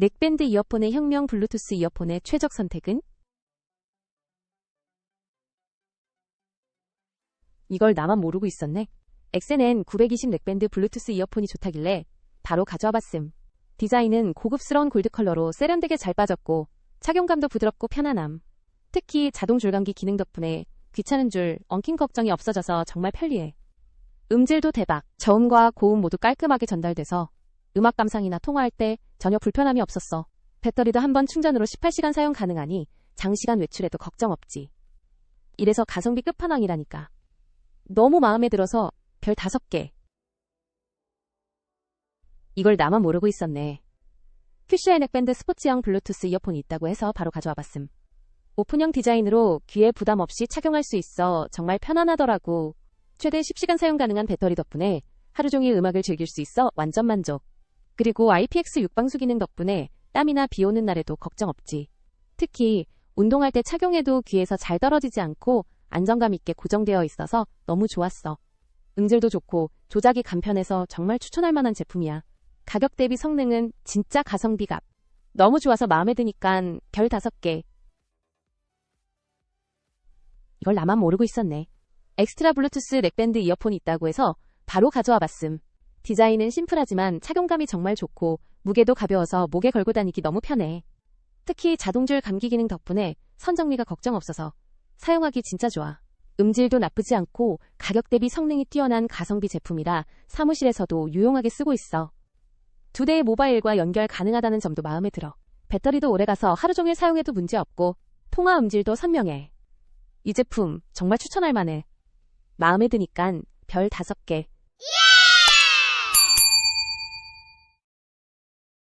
넥밴드 이어폰의 혁명 블루투스 이어폰의 최적 선택은? 이걸 나만 모르고 있었네. 엑센엔 920 넥밴드 블루투스 이어폰이 좋다길래 바로 가져와 봤음. 디자인은 고급스러운 골드 컬러로 세련되게 잘 빠졌고 착용감도 부드럽고 편안함. 특히 자동 줄감기 기능 덕분에 귀찮은 줄 엉킨 걱정이 없어져서 정말 편리해. 음질도 대박. 저음과 고음 모두 깔끔하게 전달돼서 음악 감상이나 통화할 때 전혀 불편함이 없었어. 배터리도 한 번 충전으로 18시간 사용 가능하니 장시간 외출에도 걱정 없지. 이래서 가성비 끝판왕이라니까. 너무 마음에 들어서 별 5개. 이걸 나만 모르고 있었네. 큐슈의 넥밴드 스포츠형 블루투스 이어폰이 있다고 해서 바로 가져와 봤음. 오픈형 디자인으로 귀에 부담 없이 착용할 수 있어 정말 편안하더라고. 최대 10시간 사용 가능한 배터리 덕분에 하루 종일 음악을 즐길 수 있어 완전 만족. 그리고 IPX 육방수 기능 덕분에 땀이나 비 오는 날에도 걱정 없지. 특히 운동할 때 착용해도 귀에서 잘 떨어지지 않고 안정감 있게 고정되어 있어서 너무 좋았어. 음질도 좋고 조작이 간편해서 정말 추천할 만한 제품이야. 가격 대비 성능은 진짜 가성비값. 너무 좋아서 마음에 드니깐 별 5개. 이걸 나만 모르고 있었네. 엑스트라 블루투스 넥밴드 이어폰이 있다고 해서 바로 가져와 봤음. 디자인은 심플하지만 착용감이 정말 좋고 무게도 가벼워서 목에 걸고 다니기 너무 편해. 특히 자동줄 감기 기능 덕분에 선 정리가 걱정 없어서 사용하기 진짜 좋아. 음질도 나쁘지 않고 가격 대비 성능이 뛰어난 가성비 제품이라 사무실에서도 유용하게 쓰고 있어. 두 대의 모바일과 연결 가능하다는 점도 마음에 들어. 배터리도 오래가서 하루 종일 사용해도 문제 없고 통화 음질도 선명해. 이 제품 정말 추천할 만해. 마음에 드니깐 별 5개.